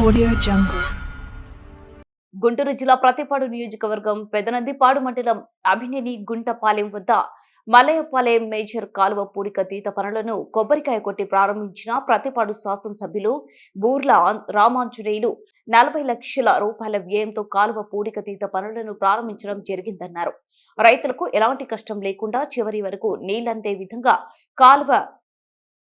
Audio Jungle. Guntur జిల్లా ప్రతిపాడు నియోజకవర్గం పెదనందిపాడు మండలం అభినేని గుంటపాలెం వద్ద మలయపాలెం మేజర్ కాలువ పూడిక తీత పనులను కొబ్బరికాయ కొట్టి ప్రారంభించిన ప్రతిపాడు శాసనసభ్యులు బూర్ల రామాంజనేయులు నలభై లక్షల రూపాయల వ్యయంతో కాలువ పూడిక తీత పనులను ప్రారంభించడం జరిగిందన్నారు రైతులకు ఎలాంటి కష్టం లేకుండా చివరి వరకు నీళ్ళందే విధంగా కాలువ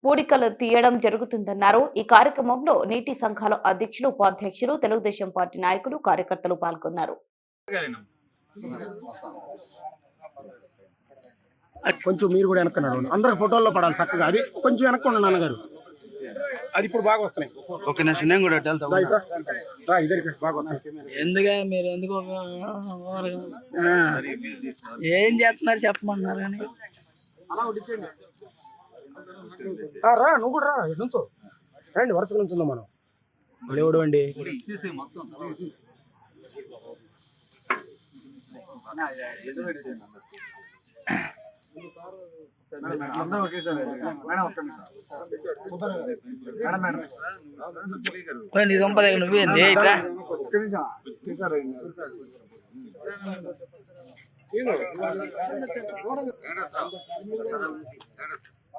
పూడికలు తీయడం జరుగుతుందన్నారు. ఈ కార్యక్రమంలో నీటి సంఘాల అధ్యక్షులు ఉపాధ్యక్షులు తెలుగుదేశం పార్టీ నాయకులు కార్యకర్తలు పాల్గొన్నారు. కొంచెం మీరు కూడా వెనక్కున్నారు. అందరికి ఫోటోల్లో పడాలి చక్కగా. అది కొంచెం వెనక్కుండా నాన్నగారు. అది ఇప్పుడు బాగా వస్తున్నాయి. ఓకే నేను నేను కూడా మీరు ఎందుకు ఏం చేస్తున్నారు చెప్పమన్నారు ఆ, రా నువ్వు కూడా రా నుంచో. రండి వరుసగా నుంచుందాం మనం. లేవుడు అండి నీ నువ్వేంది ఇట్లా?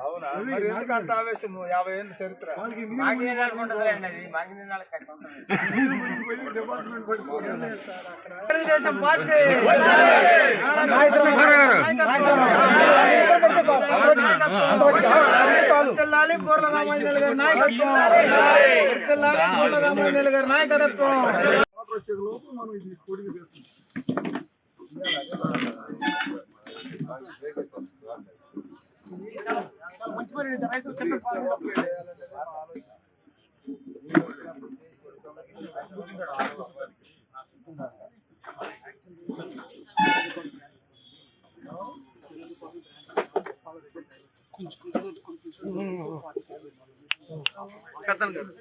అవునా? మరి ఎందుకు అంత ఆవేశం యాభై ఏళ్ళ చరిత్ర. తెల్లాలి పూర్ల రామాంజనేయులు గారి నాయకత్వం. తెల్లాలి పూర్ల రామాంజనేయులు గారి నాయకత్వం పెద్దలు గారు.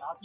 లాస్ట్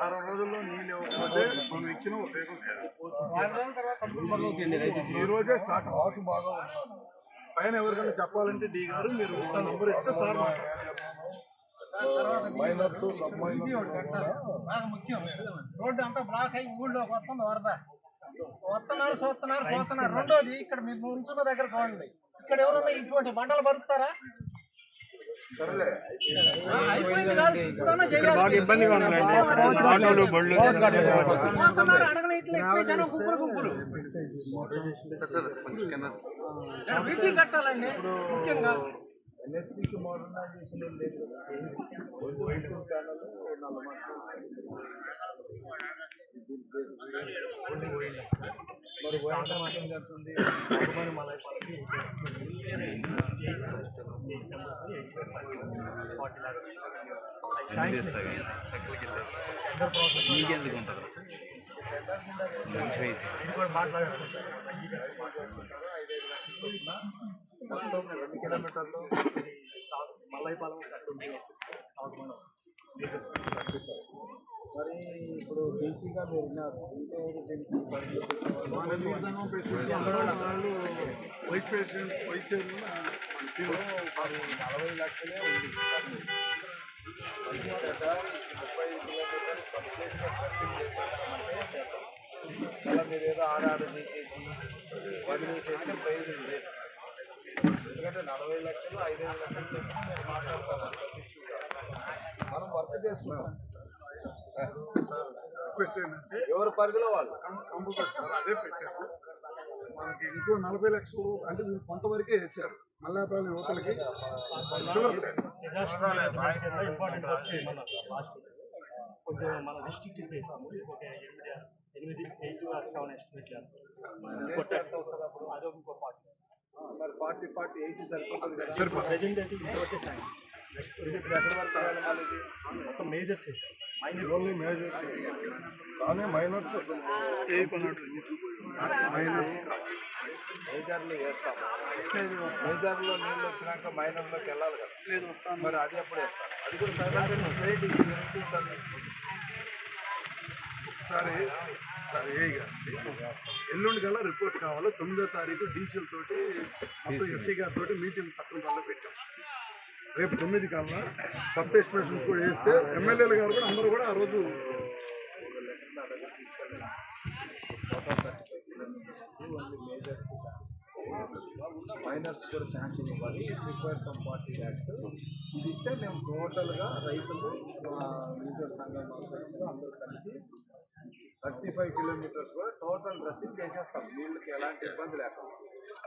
ఆరు రోజుల్లో నీళ్ళు ఇవ్వకపోతే మనం ఇచ్చిన ఉపయోగం లేదు. ఈ రోజే స్టార్ట్ ఉన్నాను పైన ఎవరికైనా చెప్పాలంటే డి గారు మీరు నంబర్ ఇస్తే సార్ రోడ్డు అంతా బ్లాక్ అయ్యి ఊళ్ళోకి వస్తుంది వరద. వస్తున్నారు చూస్తున్నారు పోతున్నారు రెండోది ఇక్కడ మీరు నుంచున్న దగ్గర చూడండి. ఇక్కడ ఎవరన్నా ఇటువంటి బండలు బరుస్తారా? ఆ, అయిపోయింది కాదు ఇప్పుడన్నా చేయాలి. వచ్చి పోతున్నారు అడగని ఇట్లా ఎక్కువ జనం గుంపులు గుంపులు. ఇక్కడ బ్రిడ్జి కట్టాలండి ముఖ్యంగా. ఎన్ఎస్పికి మోడర్నైజేషన్ ఏం లేదు. ఛానల్ మరి పోయిన మాత్రం జరుగుతుంది అభిమాని మలై మీకెందుకు ఉంటుంది మంచివైతే మొత్తం ఎన్ని కిలోమీటర్లు మరి ఇప్పుడు బీసీగా మీరు ఉన్నారు చైర్మన్ మన శ్రీనివాస్. నలభై లక్షలే ఉంది ముప్పై ఐదు కిలోమీటర్లు కంప్లీట్గా డ్రెస్సింగ్ చేసేస్తామంటే అలా మీరు ఏదో ఆడాడు చేసేసి వదిలేసేస్తే ప్రయోజనం లేదు ఎందుకంటే నలభై లక్షలు ఐదైదు లక్షలు పెట్టి మీరు మాట్లాడతారు. మనం వర్క్ చేసుకుంటాం రిక్వెస్ట్ ఏంటంటే ఎవరి పరిధిలో వాళ్ళు? కంపల్సరీ సార్ అదే పెట్టాము మనకి ఇంకో నలభై లక్షలు అంటే వీళ్ళు కొంతవరకే వేశారు. మల్లాపల్లి యువతలకి షుగర్ ప్లాంట్ ఇంపార్టెంట్ వర్క్స్ మన లాస్ట్ కొంచెం మన చేసాము ఒక ఎనిమిది ఎనిమిది ఎయిట్ సెవెన్ ఎస్టిమేట్ అదొక ఇంకో పార్ట్ మరి ఫార్టీ ఫార్టీ ఎయిటీ సరిపోతుంది కదా? సరిపోతుంది. ప్రజెంట్ అయితే ఇది వచ్చేసాయి నెక్స్ట్ ఎక్కడి వరకు మొత్తం మేజర్స్ వేసాం మైనస్ ఓన్లీ మేజర్ కానీ మైనర్స్ అసలు. మైనర్స్ మేజర్లు వేస్తాము మేజర్లో నీళ్ళు వచ్చినాక మైనర్లోకి వెళ్ళాలి కదా. లేదు వస్తాను. మరి అది ఎప్పుడు వేస్తాను అది కూడా వెయిట్ ఉంటుంది. సరే సరే ఏ ఎల్లుండి గల రిపోర్ట్ కావాలి? తొమ్మిదో తారీఖు డీసీఎల్ తోటి మొత్తం ఎస్సీ గారితో మీటింగ్ సత్రం కల్లా పెట్టాం. రేపు తొమ్మిది కల్లా కొత్త ఎస్టిమేషన్స్ కూడా వేస్తే ఎమ్మెల్యేలు గారు కూడా అందరూ కూడా ఆ రోజు మైనర్స్ కూడా శాంక్షన్ ఇవ్వాలి. రిక్వైర్ సమ్ ఫార్టీ ల్యాక్స్ ఇది ఇస్తే మేము టోటల్గా రైతులు యూజర్ సంఘం అందరూ కలిసి థర్టీ ఫైవ్ కిలోమీటర్స్ కూడా టోటల్ డ్రెస్సింగ్ చేసేస్తాం. వీళ్ళకి ఎలాంటి ఇబ్బంది లేకుండా.